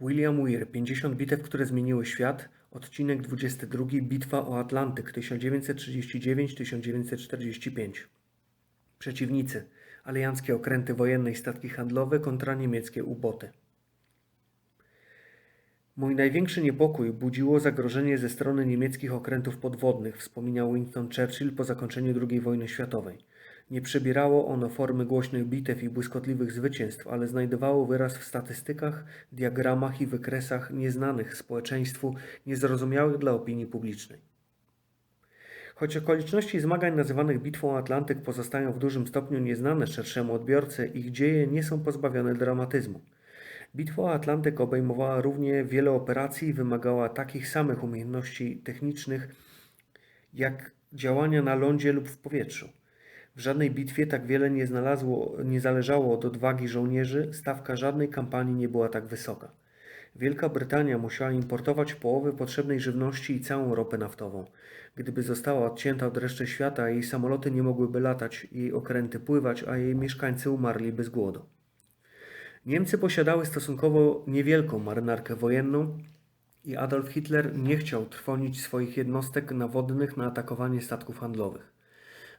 William Weir 50 bitew, które zmieniły świat. Odcinek 22 Bitwa o Atlantyk 1939-1945 Przeciwnicy alianckie okręty wojenne i statki handlowe kontra niemieckie uboty. Mój największy niepokój budziło zagrożenie ze strony niemieckich okrętów podwodnych, wspominał Winston Churchill po zakończeniu II wojny światowej. Nie przybierało ono formy głośnych bitew i błyskotliwych zwycięstw, ale znajdowało wyraz w statystykach, diagramach i wykresach nieznanych społeczeństwu, niezrozumiałych dla opinii publicznej. Choć okoliczności zmagań nazywanych Bitwą Atlantyk pozostają w dużym stopniu nieznane szerszemu odbiorcy, ich dzieje nie są pozbawione dramatyzmu. Bitwa o Atlantyk obejmowała równie wiele operacji i wymagała takich samych umiejętności technicznych jak działania na lądzie lub w powietrzu. W żadnej bitwie tak wiele nie, znalazło, nie zależało od odwagi żołnierzy, stawka żadnej kampanii nie była tak wysoka. Wielka Brytania musiała importować połowę potrzebnej żywności i całą ropę naftową. Gdyby została odcięta od reszty świata, jej samoloty nie mogłyby latać, jej okręty pływać, a jej mieszkańcy umarliby z głodu. Niemcy posiadały stosunkowo niewielką marynarkę wojenną i Adolf Hitler nie chciał trwonić swoich jednostek nawodnych na atakowanie statków handlowych.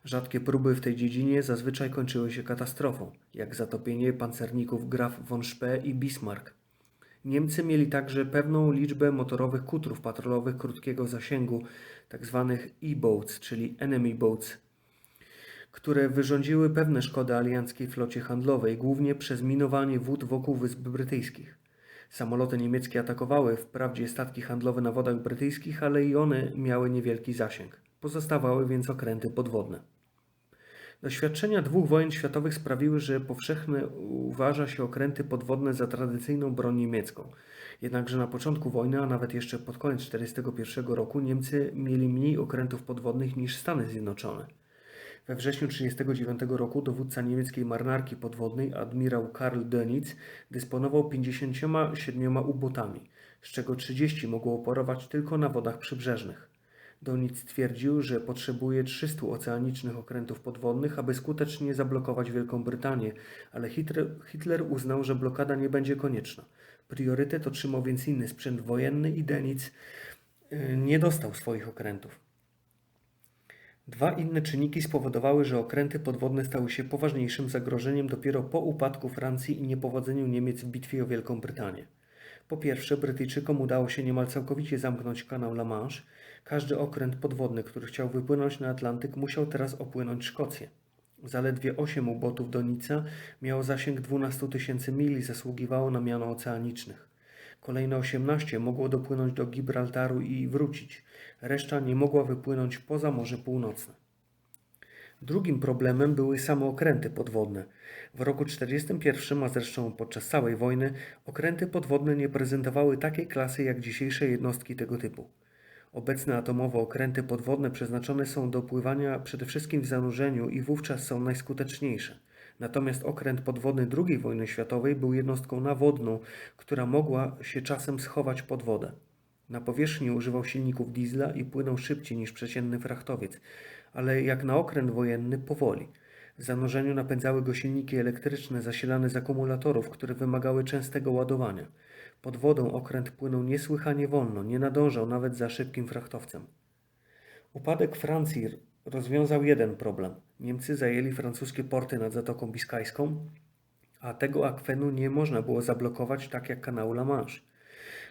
Rzadkie próby w tej dziedzinie zazwyczaj kończyły się katastrofą, jak zatopienie pancerników Graf von Spee i Bismarck. Niemcy mieli także pewną liczbę motorowych kutrów patrolowych krótkiego zasięgu, tzw. E-boats, czyli enemy boats, które wyrządziły pewne szkody alianckiej flocie handlowej, głównie przez minowanie wód wokół Wysp Brytyjskich. Samoloty niemieckie atakowały wprawdzie statki handlowe na wodach brytyjskich, ale i one miały niewielki zasięg. Pozostawały więc okręty podwodne. Doświadczenia dwóch wojen światowych sprawiły, że powszechne uważa się okręty podwodne za tradycyjną broń niemiecką. Jednakże na początku wojny, a nawet jeszcze pod koniec 1941 roku, Niemcy mieli mniej okrętów podwodnych niż Stany Zjednoczone. We wrześniu 1939 roku dowódca niemieckiej marynarki podwodnej, admirał Karl Dönitz, dysponował 57 ubotami, z czego 30 mogło operować tylko na wodach przybrzeżnych. Dönitz twierdził, że potrzebuje 300 oceanicznych okrętów podwodnych, aby skutecznie zablokować Wielką Brytanię, ale Hitler, Hitler uznał, że blokada nie będzie konieczna. Priorytet otrzymał więc inny sprzęt wojenny i Dönitz y, nie dostał swoich okrętów. Dwa inne czynniki spowodowały, że okręty podwodne stały się poważniejszym zagrożeniem dopiero po upadku Francji i niepowodzeniu Niemiec w bitwie o Wielką Brytanię. Po pierwsze, Brytyjczykom udało się niemal całkowicie zamknąć kanał La Manche. Każdy okręt podwodny, który chciał wypłynąć na Atlantyk, musiał teraz opłynąć Szkocję. Zaledwie 8 ubotów do Nica miało zasięg 12 tysięcy mil i zasługiwało na miano oceanicznych. Kolejne 18 mogło dopłynąć do Gibraltaru i wrócić. Reszta nie mogła wypłynąć poza Morze Północne. Drugim problemem były same okręty podwodne. W roku 1941, a zresztą podczas całej wojny, okręty podwodne nie prezentowały takiej klasy jak dzisiejsze jednostki tego typu. Obecne atomowe okręty podwodne przeznaczone są do pływania przede wszystkim w zanurzeniu i wówczas są najskuteczniejsze. Natomiast okręt podwodny II wojny światowej był jednostką nawodną, która mogła się czasem schować pod wodę. Na powierzchni używał silników diesla i płynął szybciej niż przeciętny frachtowiec, ale jak na okręt wojenny powoli. W zanurzeniu napędzały go silniki elektryczne zasilane z akumulatorów, które wymagały częstego ładowania. Pod wodą okręt płynął niesłychanie wolno, nie nadążał nawet za szybkim frachtowcem. Upadek Francji rozwiązał jeden problem. Niemcy zajęli francuskie porty nad Zatoką Biskajską, a tego akwenu nie można było zablokować tak jak kanału La Manche.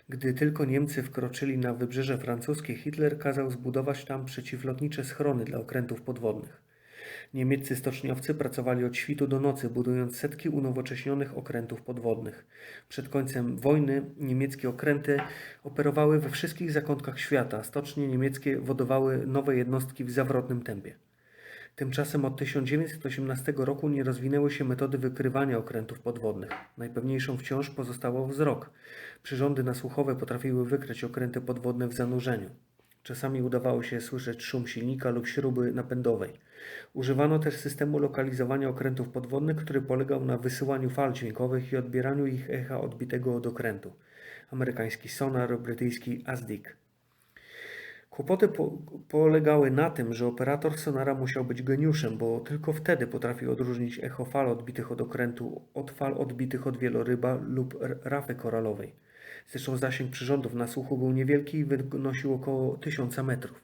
Gdy tylko Niemcy wkroczyli na wybrzeże francuskie, Hitler kazał zbudować tam przeciwlotnicze schrony dla okrętów podwodnych. Niemieccy stoczniowcy pracowali od świtu do nocy, budując setki unowocześnionych okrętów podwodnych. Przed końcem wojny niemieckie okręty operowały we wszystkich zakątkach świata. Stocznie niemieckie wodowały nowe jednostki w zawrotnym tempie. Tymczasem od 1918 roku nie rozwinęły się metody wykrywania okrętów podwodnych. Najpewniejszą wciąż pozostało wzrok. Przyrządy nasłuchowe potrafiły wykryć okręty podwodne w zanurzeniu. Czasami udawało się słyszeć szum silnika lub śruby napędowej. Używano też systemu lokalizowania okrętów podwodnych, który polegał na wysyłaniu fal dźwiękowych i odbieraniu ich echa odbitego od okrętu. Amerykański sonar, brytyjski ASDIC. Kłopoty po, polegały na tym, że operator sonara musiał być geniuszem, bo tylko wtedy potrafił odróżnić echo fal odbitych od okrętu od fal odbitych od wieloryba lub rafy koralowej. Zresztą zasięg przyrządów nasłuchu był niewielki i wynosił około 1000 metrów.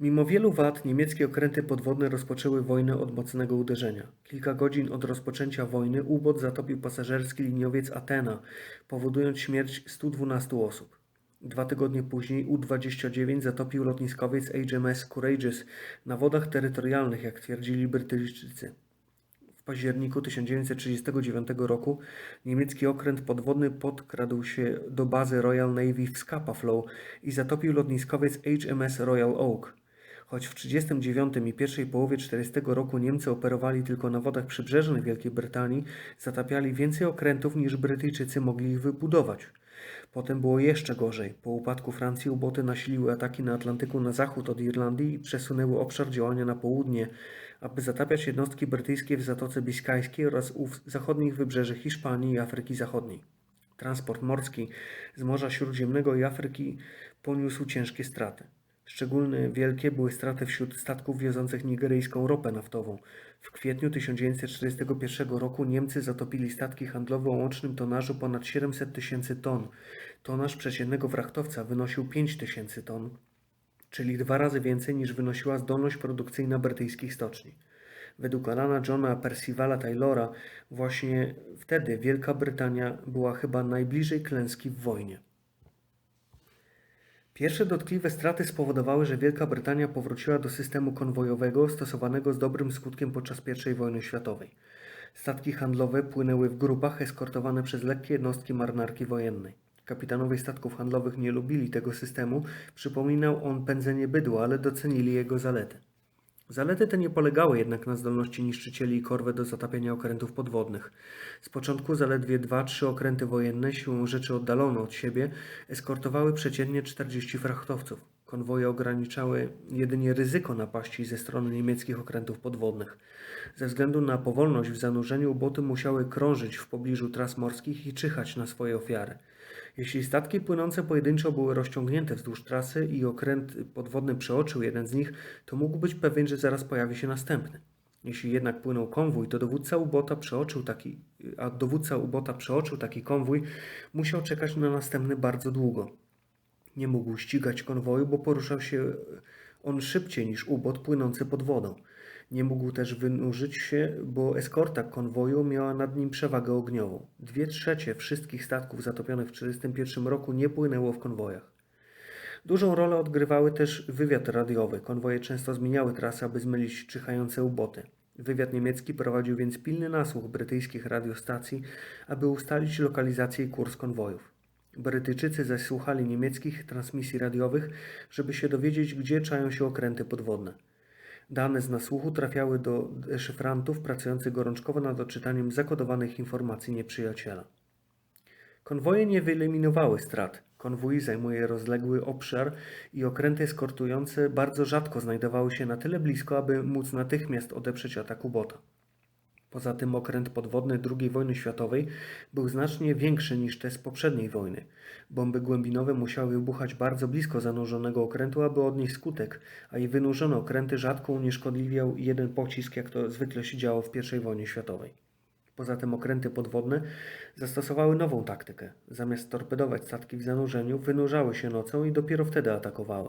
Mimo wielu wad niemieckie okręty podwodne rozpoczęły wojnę od mocnego uderzenia. Kilka godzin od rozpoczęcia wojny ubot zatopił pasażerski liniowiec Atena, powodując śmierć 112 osób. Dwa tygodnie później U-29 zatopił lotniskowiec HMS Courageous na wodach terytorialnych, jak twierdzili Brytyjczycy. W październiku 1939 roku niemiecki okręt podwodny podkradł się do bazy Royal Navy w Scapa Flow i zatopił lotniskowiec HMS Royal Oak. Choć w 1939 i pierwszej połowie 1940 roku Niemcy operowali tylko na wodach przybrzeżnych Wielkiej Brytanii, zatapiali więcej okrętów niż Brytyjczycy mogli ich wybudować. Potem było jeszcze gorzej. Po upadku Francji uboty nasiliły ataki na Atlantyku na zachód od Irlandii i przesunęły obszar działania na południe, aby zatapiać jednostki brytyjskie w Zatoce Biskajskiej oraz u zachodnich wybrzeży Hiszpanii i Afryki Zachodniej. Transport morski z Morza Śródziemnego i Afryki poniósł ciężkie straty. Szczególnie wielkie były straty wśród statków wiozących nigeryjską ropę naftową. W kwietniu 1941 roku Niemcy zatopili statki handlowe o łącznym tonażu ponad 700 tysięcy ton. Tonaż przeciętnego frachtowca wynosił 5 tysięcy ton, czyli dwa razy więcej niż wynosiła zdolność produkcyjna brytyjskich stoczni. Według Alana Johna Percivala Taylora właśnie wtedy Wielka Brytania była chyba najbliżej klęski w wojnie. Pierwsze dotkliwe straty spowodowały, że Wielka Brytania powróciła do systemu konwojowego stosowanego z dobrym skutkiem podczas I wojny światowej. Statki handlowe płynęły w grupach eskortowane przez lekkie jednostki marynarki wojennej. Kapitanowie statków handlowych nie lubili tego systemu, przypominał on pędzenie bydła, ale docenili jego zalety. Zalety te nie polegały jednak na zdolności niszczycieli i korwet do zatapiania okrętów podwodnych. Z początku zaledwie dwa, trzy okręty wojenne, siłą rzeczy oddalone od siebie, eskortowały przeciętnie 40 frachtowców. Konwoje ograniczały jedynie ryzyko napaści ze strony niemieckich okrętów podwodnych. Ze względu na powolność w zanurzeniu boty musiały krążyć w pobliżu tras morskich i czyhać na swoje ofiary. Jeśli statki płynące pojedynczo były rozciągnięte wzdłuż trasy i okręt podwodny przeoczył jeden z nich, to mógł być pewien, że zaraz pojawi się następny. Jeśli jednak płynął konwój, to dowódca ubota przeoczył taki, a dowódca ubota przeoczył taki konwój, musiał czekać na następny bardzo długo. Nie mógł ścigać konwoju, bo poruszał się on szybciej niż ubot płynący pod wodą. Nie mógł też wynurzyć się, bo eskorta konwoju miała nad nim przewagę ogniową. Dwie trzecie wszystkich statków zatopionych w 1941 roku nie płynęło w konwojach. Dużą rolę odgrywały też wywiad radiowy. Konwoje często zmieniały trasę, aby zmylić czyhające uboty. Wywiad niemiecki prowadził więc pilny nasłuch brytyjskich radiostacji, aby ustalić lokalizację i kurs konwojów. Brytyjczycy zaś słuchali niemieckich transmisji radiowych, żeby się dowiedzieć, gdzie czają się okręty podwodne. Dane z nasłuchu trafiały do szyfrantów pracujących gorączkowo nad odczytaniem zakodowanych informacji nieprzyjaciela. Konwoje nie wyeliminowały strat. Konwój zajmuje rozległy obszar i okręty eskortujące bardzo rzadko znajdowały się na tyle blisko, aby móc natychmiast odeprzeć ataku bota. Poza tym okręt podwodny II wojny światowej był znacznie większy niż te z poprzedniej wojny. Bomby głębinowe musiały wybuchać bardzo blisko zanurzonego okrętu, aby odnieść skutek, a i wynurzone okręty rzadko unieszkodliwiał jeden pocisk, jak to zwykle się działo w I wojnie światowej. Poza tym okręty podwodne zastosowały nową taktykę. Zamiast torpedować statki w zanurzeniu, wynurzały się nocą i dopiero wtedy atakowały.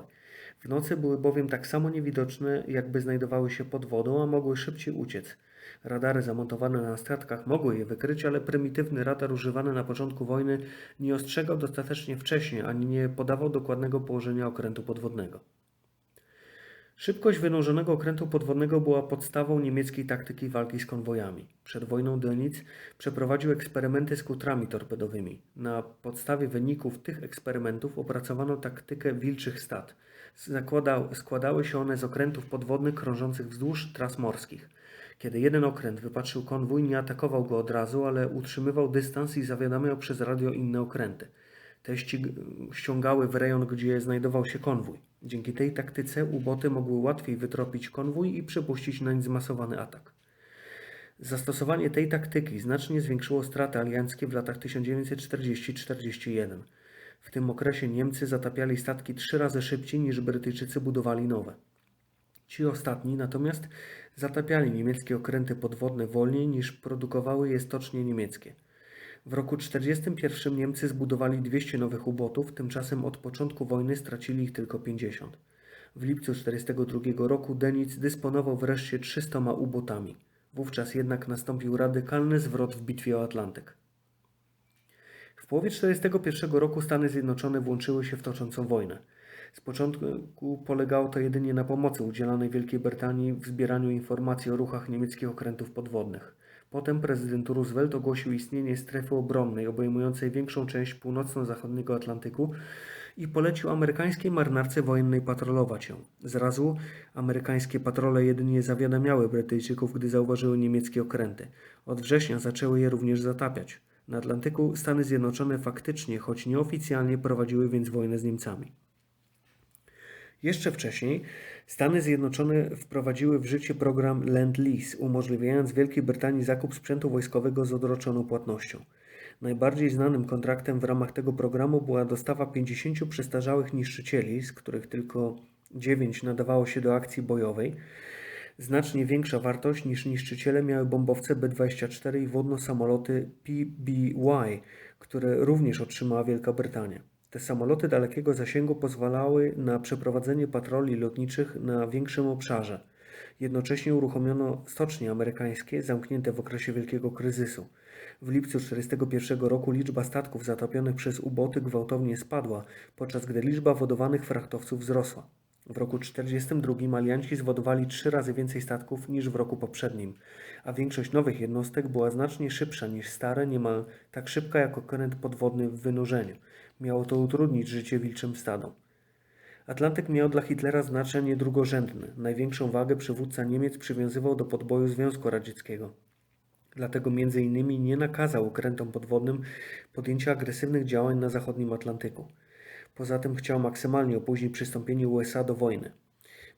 W nocy były bowiem tak samo niewidoczne, jakby znajdowały się pod wodą, a mogły szybciej uciec. Radary zamontowane na statkach mogły je wykryć, ale prymitywny radar używany na początku wojny nie ostrzegał dostatecznie wcześnie ani nie podawał dokładnego położenia okrętu podwodnego. Szybkość wynurzonego okrętu podwodnego była podstawą niemieckiej taktyki walki z konwojami. Przed wojną Dönitz przeprowadził eksperymenty z kutrami torpedowymi. Na podstawie wyników tych eksperymentów opracowano taktykę wilczych stad. Zakładał, składały się one z okrętów podwodnych krążących wzdłuż tras morskich. Kiedy jeden okręt wypatrzył konwój, nie atakował go od razu, ale utrzymywał dystans i zawiadamiał przez radio inne okręty. Te ściągały w rejon, gdzie znajdował się konwój. Dzięki tej taktyce uboty mogły łatwiej wytropić konwój i przepuścić nań zmasowany atak. Zastosowanie tej taktyki znacznie zwiększyło straty alianckie w latach 1940-41. W tym okresie Niemcy zatapiali statki trzy razy szybciej niż Brytyjczycy budowali nowe. Ci ostatni natomiast zatapiali niemieckie okręty podwodne wolniej niż produkowały je stocznie niemieckie. W roku 1941 Niemcy zbudowali 200 nowych ubotów, tymczasem od początku wojny stracili ich tylko 50. W lipcu 1942 roku Denic dysponował wreszcie 300 ubotami. Wówczas jednak nastąpił radykalny zwrot w bitwie o Atlantyk. Połowie 1941 roku Stany Zjednoczone włączyły się w toczącą wojnę. Z początku polegało to jedynie na pomocy udzielanej Wielkiej Brytanii w zbieraniu informacji o ruchach niemieckich okrętów podwodnych. Potem prezydent Roosevelt ogłosił istnienie strefy obronnej obejmującej większą część północno-zachodniego Atlantyku i polecił amerykańskiej marynarce wojennej patrolować ją. Zrazu amerykańskie patrole jedynie zawiadamiały Brytyjczyków, gdy zauważyły niemieckie okręty. Od września zaczęły je również zatapiać. Na Atlantyku Stany Zjednoczone faktycznie, choć nieoficjalnie, prowadziły więc wojnę z Niemcami. Jeszcze wcześniej Stany Zjednoczone wprowadziły w życie program Lend-Lease, umożliwiając Wielkiej Brytanii zakup sprzętu wojskowego z odroczoną płatnością. Najbardziej znanym kontraktem w ramach tego programu była dostawa 50 przestarzałych niszczycieli, z których tylko 9 nadawało się do akcji bojowej. Znacznie większa wartość niż niszczyciele miały bombowce B-24 i wodno-samoloty PBY, które również otrzymała Wielka Brytania. Te samoloty dalekiego zasięgu pozwalały na przeprowadzenie patroli lotniczych na większym obszarze. Jednocześnie uruchomiono stocznie amerykańskie zamknięte w okresie wielkiego kryzysu. W lipcu 1941 roku liczba statków zatopionych przez uboty gwałtownie spadła, podczas gdy liczba wodowanych frachtowców wzrosła. W roku 1942 alianci zwodowali trzy razy więcej statków niż w roku poprzednim, a większość nowych jednostek była znacznie szybsza niż stare, niemal tak szybka jak okręt podwodny w wynurzeniu. Miało to utrudnić życie wilczym stadom. Atlantyk miał dla Hitlera znaczenie drugorzędne. Największą wagę przywódca Niemiec przywiązywał do podboju Związku Radzieckiego. Dlatego innymi nie nakazał okrętom podwodnym podjęcia agresywnych działań na zachodnim Atlantyku. Poza tym chciał maksymalnie opóźnić przystąpienie USA do wojny.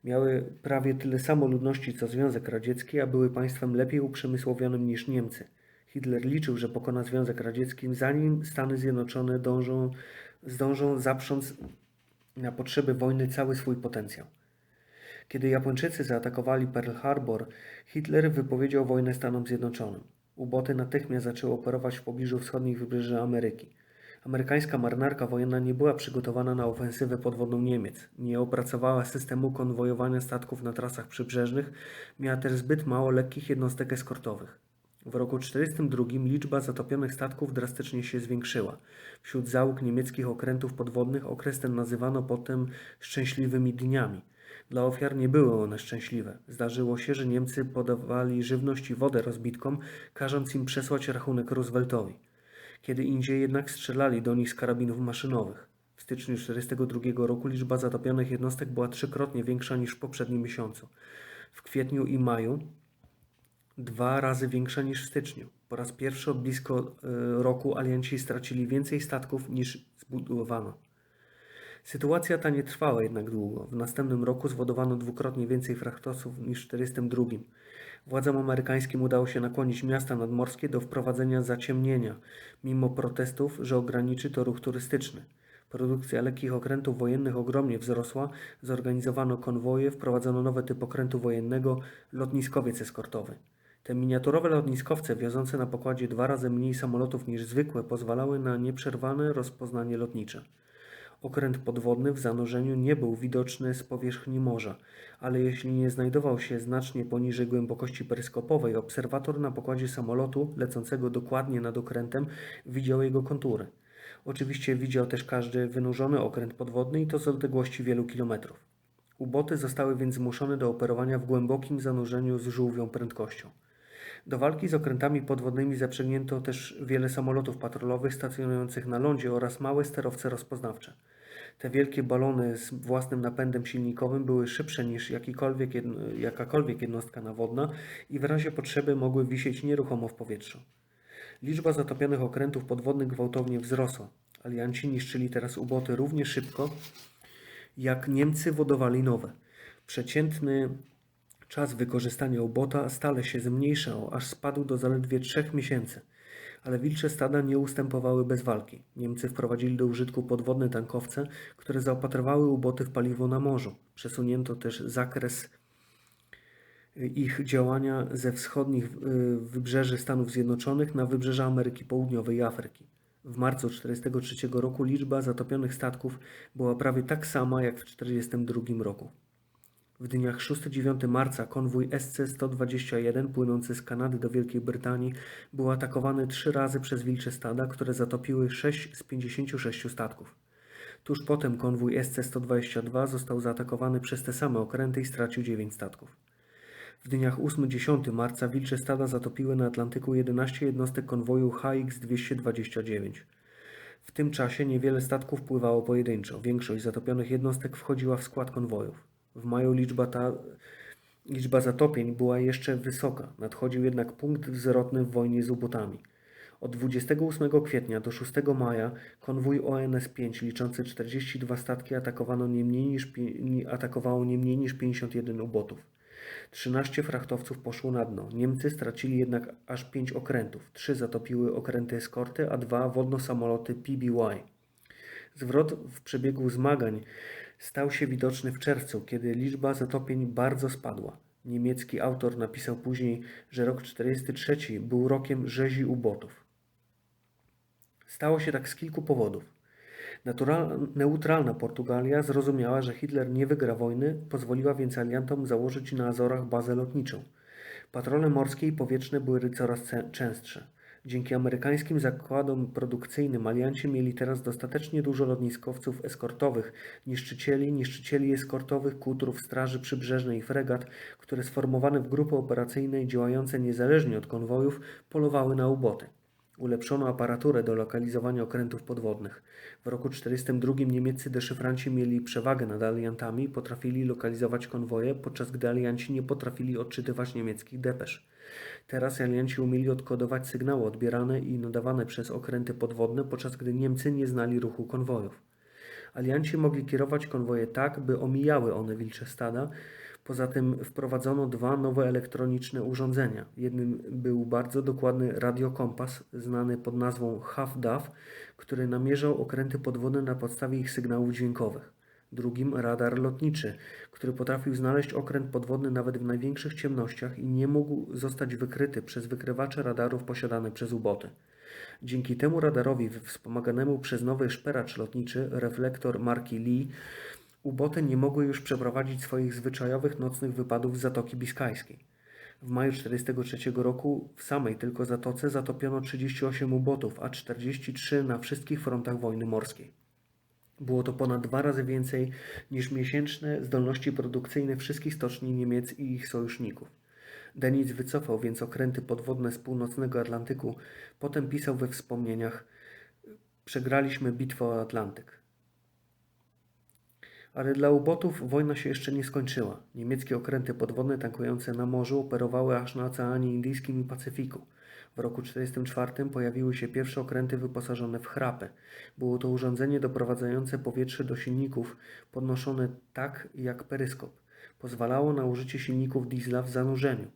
Miały prawie tyle samo ludności co Związek Radziecki, a były państwem lepiej uprzemysłowionym niż Niemcy. Hitler liczył, że pokona Związek Radziecki, zanim Stany Zjednoczone dążą, zdążą zaprząc na potrzeby wojny cały swój potencjał. Kiedy Japończycy zaatakowali Pearl Harbor, Hitler wypowiedział wojnę Stanom Zjednoczonym. Uboty natychmiast zaczęły operować w pobliżu wschodnich wybrzeży Ameryki. Amerykańska marynarka wojenna nie była przygotowana na ofensywę podwodną Niemiec, nie opracowała systemu konwojowania statków na trasach przybrzeżnych, miała też zbyt mało lekkich jednostek eskortowych. W roku 1942 liczba zatopionych statków drastycznie się zwiększyła. Wśród załóg niemieckich okrętów podwodnych okres ten nazywano potem szczęśliwymi dniami. Dla ofiar nie były one szczęśliwe. Zdarzyło się, że Niemcy podawali żywność i wodę rozbitkom, każąc im przesłać rachunek Rooseveltowi. Kiedy indziej jednak strzelali do nich z karabinów maszynowych. W styczniu 1942 roku liczba zatopionych jednostek była trzykrotnie większa niż w poprzednim miesiącu. W kwietniu i maju dwa razy większa niż w styczniu. Po raz pierwszy od blisko e, roku alianci stracili więcej statków niż zbudowano. Sytuacja ta nie trwała jednak długo. W następnym roku zwodowano dwukrotnie więcej frachtowców niż w 1942. Władzom amerykańskim udało się nakłonić miasta nadmorskie do wprowadzenia zaciemnienia, mimo protestów, że ograniczy to ruch turystyczny. Produkcja lekkich okrętów wojennych ogromnie wzrosła, zorganizowano konwoje, wprowadzono nowy typ okrętu wojennego, lotniskowiec eskortowy. Te miniaturowe lotniskowce, wiozące na pokładzie dwa razy mniej samolotów niż zwykłe, pozwalały na nieprzerwane rozpoznanie lotnicze. Okręt podwodny w zanurzeniu nie był widoczny z powierzchni morza, ale jeśli nie znajdował się znacznie poniżej głębokości peryskopowej, obserwator na pokładzie samolotu lecącego dokładnie nad okrętem widział jego kontury. Oczywiście widział też każdy wynurzony okręt podwodny i to z odległości wielu kilometrów. Uboty zostały więc zmuszone do operowania w głębokim zanurzeniu z żółwią prędkością. Do walki z okrętami podwodnymi zaprzęgnięto też wiele samolotów patrolowych stacjonujących na lądzie oraz małe sterowce rozpoznawcze. Te wielkie balony z własnym napędem silnikowym były szybsze niż jakikolwiek, jakakolwiek jednostka nawodna i w razie potrzeby mogły wisieć nieruchomo w powietrzu. Liczba zatopionych okrętów podwodnych gwałtownie wzrosła. Alianci niszczyli teraz uboty równie szybko, jak Niemcy wodowali nowe. Przeciętny czas wykorzystania ubota stale się zmniejszał, aż spadł do zaledwie trzech miesięcy – ale wilcze stada nie ustępowały bez walki. Niemcy wprowadzili do użytku podwodne tankowce, które zaopatrywały uboty w paliwo na morzu. Przesunięto też zakres ich działania ze wschodnich y, wybrzeży Stanów Zjednoczonych na wybrzeża Ameryki Południowej i Afryki. W marcu 1943 roku liczba zatopionych statków była prawie tak sama jak w 1942 roku. W dniach 6-9 marca konwój SC-121 płynący z Kanady do Wielkiej Brytanii był atakowany trzy razy przez wilcze stada, które zatopiły 6 z 56 statków. Tuż potem konwój SC-122 został zaatakowany przez te same okręty i stracił 9 statków. W dniach 8-10 marca wilcze stada zatopiły na Atlantyku 11 jednostek konwoju HX-229. W tym czasie niewiele statków pływało pojedynczo. Większość zatopionych jednostek wchodziła w skład konwojów. W maju liczba ta liczba zatopień była jeszcze wysoka. Nadchodził jednak punkt zwrotny w wojnie z ubotami. Od 28 kwietnia do 6 maja konwój ONS-5 liczący 42 statki atakowano nie mniej niż, atakowało nie mniej niż 51 ubotów. 13 frachtowców poszło na dno. Niemcy stracili jednak aż 5 okrętów. 3 zatopiły okręty eskorty, a 2 wodno-samoloty PBY. Zwrot w przebiegu zmagań stał się widoczny w czerwcu, kiedy liczba zatopień bardzo spadła. Niemiecki autor napisał później, że rok 1943 był rokiem rzezi ubotów. Stało się tak z kilku powodów. Natural, neutralna Portugalia zrozumiała, że Hitler nie wygra wojny, pozwoliła więc aliantom założyć na Azorach bazę lotniczą. Patrole morskie i powietrzne były coraz częstsze. Dzięki amerykańskim zakładom produkcyjnym alianci mieli teraz dostatecznie dużo lotniskowców eskortowych, niszczycieli, niszczycieli eskortowych, kutrów Straży Przybrzeżnej i fregat, które sformowane w grupy operacyjne działające niezależnie od konwojów polowały na uboty. Ulepszono aparaturę do lokalizowania okrętów podwodnych. W roku 1942 niemieccy deszyfranci mieli przewagę nad aliantami i potrafili lokalizować konwoje, podczas gdy alianci nie potrafili odczytywać niemieckich depesz. Teraz alianci umieli odkodować sygnały odbierane i nadawane przez okręty podwodne, podczas gdy Niemcy nie znali ruchu konwojów. Alianci mogli kierować konwoje tak, by omijały one wilcze stada. Poza tym wprowadzono dwa nowe elektroniczne urządzenia. Jednym był bardzo dokładny radiokompas, znany pod nazwą HAF-DAF, który namierzał okręty podwodne na podstawie ich sygnałów dźwiękowych. Drugim radar lotniczy, który potrafił znaleźć okręt podwodny nawet w największych ciemnościach i nie mógł zostać wykryty przez wykrywacze radarów posiadane przez uboty. Dzięki temu radarowi wspomaganemu przez nowy szperacz lotniczy, reflektor marki Lee, uboty nie mogły już przeprowadzić swoich zwyczajowych nocnych wypadów z Zatoki Biskajskiej. W maju 1943 roku w samej tylko zatoce zatopiono 38 ubotów, a 43 na wszystkich frontach wojny morskiej. Było to ponad dwa razy więcej niż miesięczne zdolności produkcyjne wszystkich stoczni Niemiec i ich sojuszników. Deniz wycofał więc okręty podwodne z północnego Atlantyku. Potem pisał we wspomnieniach: Przegraliśmy bitwę o Atlantyk. Ale dla ubotów wojna się jeszcze nie skończyła. Niemieckie okręty podwodne tankujące na morzu operowały aż na Oceanie Indyjskim i Pacyfiku. W roku 1944 pojawiły się pierwsze okręty wyposażone w chrapy. Było to urządzenie doprowadzające powietrze do silników, podnoszone tak jak peryskop. Pozwalało na użycie silników diesla w zanurzeniu.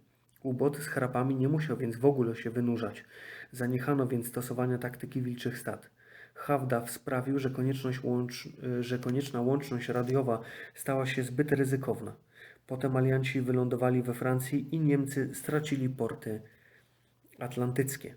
Ubot z chrapami nie musiał więc w ogóle się wynurzać. Zaniechano więc stosowania taktyki wilczych stad. Havdaw sprawił, że, łącz, że konieczna łączność radiowa stała się zbyt ryzykowna. Potem alianci wylądowali we Francji i Niemcy stracili porty atlantyckie.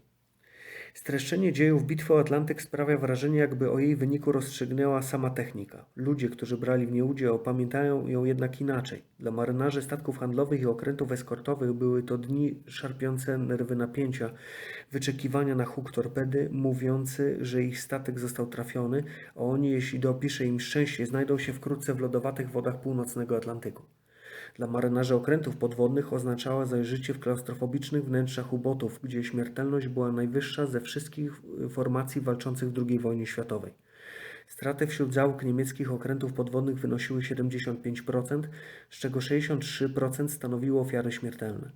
Streszczenie dziejów Bitwy o Atlantyk sprawia wrażenie, jakby o jej wyniku rozstrzygnęła sama technika. Ludzie, którzy brali w niej udział, pamiętają ją jednak inaczej. Dla marynarzy statków handlowych i okrętów eskortowych były to dni szarpiące nerwy napięcia, wyczekiwania na huk torpedy, mówiący, że ich statek został trafiony, a oni, jeśli dopisze im szczęście, znajdą się wkrótce w lodowatych wodach północnego Atlantyku. Dla marynarzy okrętów podwodnych oznaczała zajrzycie w klaustrofobicznych wnętrzach ubotów, gdzie śmiertelność była najwyższa ze wszystkich formacji walczących w II wojnie światowej. Straty wśród załóg niemieckich okrętów podwodnych wynosiły 75%, z czego 63% stanowiło ofiary śmiertelne.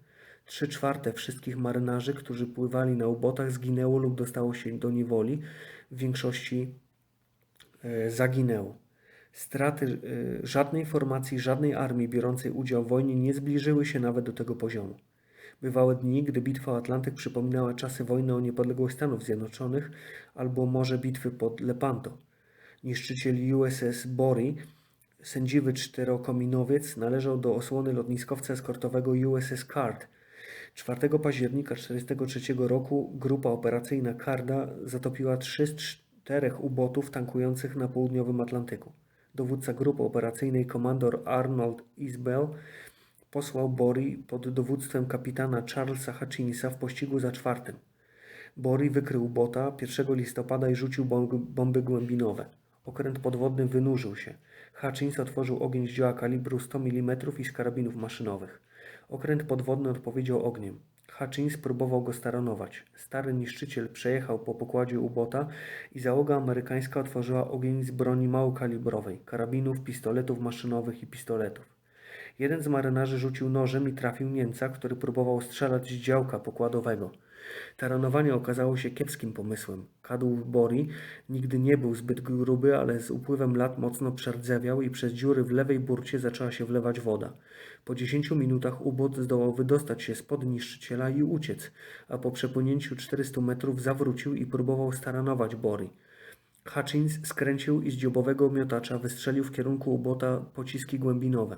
Trzy czwarte wszystkich marynarzy, którzy pływali na ubotach, zginęło lub dostało się do niewoli, w większości e, zaginęło. Straty y, żadnej formacji, żadnej armii biorącej udział w wojnie nie zbliżyły się nawet do tego poziomu. Bywały dni, gdy bitwa o Atlantyk przypominała czasy wojny o niepodległość Stanów Zjednoczonych albo może bitwy pod Lepanto. Niszczyciel USS Bory sędziwy czterokominowiec należał do osłony lotniskowca eskortowego USS Card. 4 października 1943 roku grupa operacyjna Carda zatopiła trzy z czterech ubotów tankujących na południowym Atlantyku. Dowódca grupy operacyjnej komandor Arnold Isbell posłał Bori pod dowództwem kapitana Charlesa Hutchinsa w pościgu za czwartym. Bori wykrył bota 1 listopada i rzucił bomby, głębinowe. Okręt podwodny wynurzył się. Hutchins otworzył ogień z działa kalibru 100 mm i z karabinów maszynowych. Okręt podwodny odpowiedział ogniem. Hutchins próbował go staranować. Stary niszczyciel przejechał po pokładzie ubota i załoga amerykańska otworzyła ogień z broni małokalibrowej, karabinów, pistoletów maszynowych i pistoletów. Jeden z marynarzy rzucił nożem i trafił Niemca, który próbował strzelać z działka pokładowego. Taranowanie okazało się kiepskim pomysłem. Kadłub Bori nigdy nie był zbyt gruby, ale z upływem lat mocno przerdzewiał i przez dziury w lewej burcie zaczęła się wlewać woda. Po 10 minutach ubot zdołał wydostać się spod niszczyciela i uciec, a po przepłynięciu 400 metrów zawrócił i próbował staranować Bori. Hutchins skręcił i z dziobowego miotacza wystrzelił w kierunku ubota pociski głębinowe.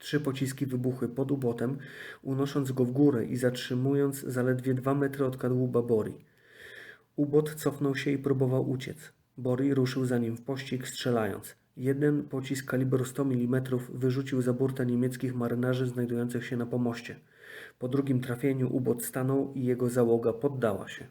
Trzy pociski wybuchły pod ubotem, unosząc go w górę i zatrzymując zaledwie dwa metry od kadłuba Bori. Ubot cofnął się i próbował uciec. Bori ruszył za nim w pościg, strzelając. Jeden pocisk kalibru 100 mm wyrzucił za burtę niemieckich marynarzy znajdujących się na pomoście. Po drugim trafieniu ubot stanął i jego załoga poddała się.